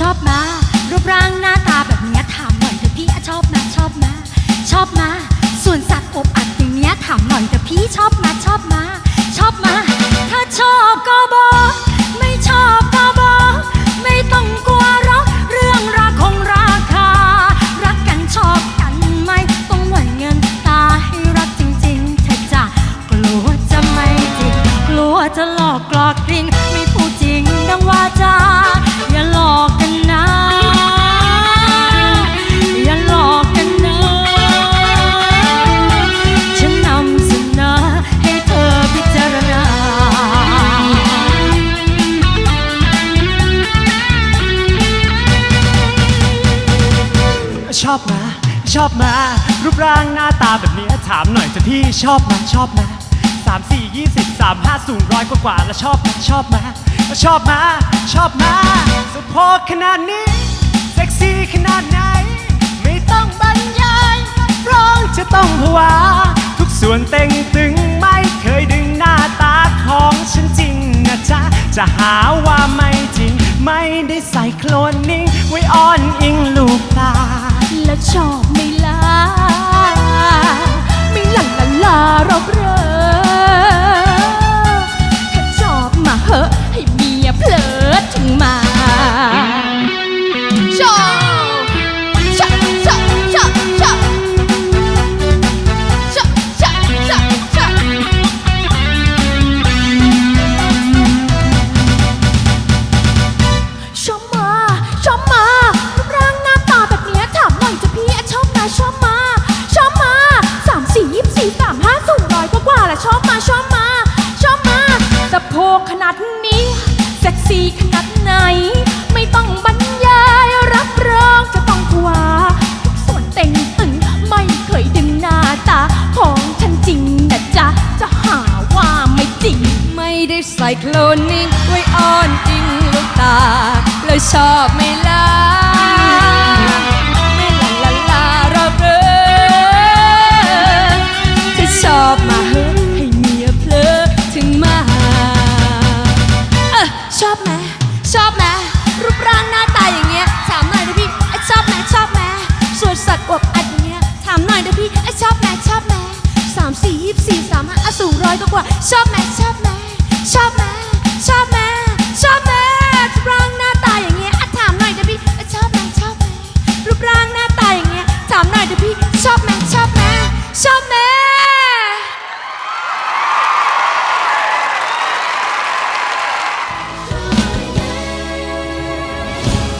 ชอบมารูปร่างหน้าตาแบบนี้ถามหน่อยเถอะพี่ชอบมาชอบมาชอบมาส่วนสัตว อบมา ชอบมา รูปร่างหน้าตาแบบนี้ถามหน่อยจะพี่ชอบมาชอบมาสามสี่ยี่สิบสามห้าสูงร้อยกว่ากว่าแล้วชอบมาชอบมาชอบมา ชอบมาสะโพกขนาดนี้ เซ็กซี่ขนาดไหน ไม่ต้องบรรยายร้องจะต้องผวา ทุกส่วนเต่งตึงไม่เคยดึงหน้าตาของฉันจริงนะจ๊ะ จะหาว่าไม่จริง ไม่ได้ใส่โคลนนิ่งไว้อ้อนอิงลูกตา 멈춰 ละชอบมาชอบมาชอบมาสะโพกขนาดนี้เซ็กซี่ขนาดไหน ไม่ต้องบรรยายรับรองจะต้องทว่าทุกส่วนเต่งตึงไม่เคยดึงหน้าตาของฉันจริงนะจ๊ะจะหาว่าไม่จริง ไม่ได้ใส่โคลนนิ่งไว้อ้อนจริงลูกตาเลยชอบไม่ล่ะ ร้อยกว่าชอบไหมชอบไหมชอบไหมชอบไหมชอบไหมรูปร่างหน้าตาอย่างเงี้ยอะถามหน่อยนะพี่เอ้ยชอบไหมชอบไหมรูปร่างหน้าตาอย่างเงี้ยถามหน่อยนะพี่ชอบไหมชอบไหมชอบไหม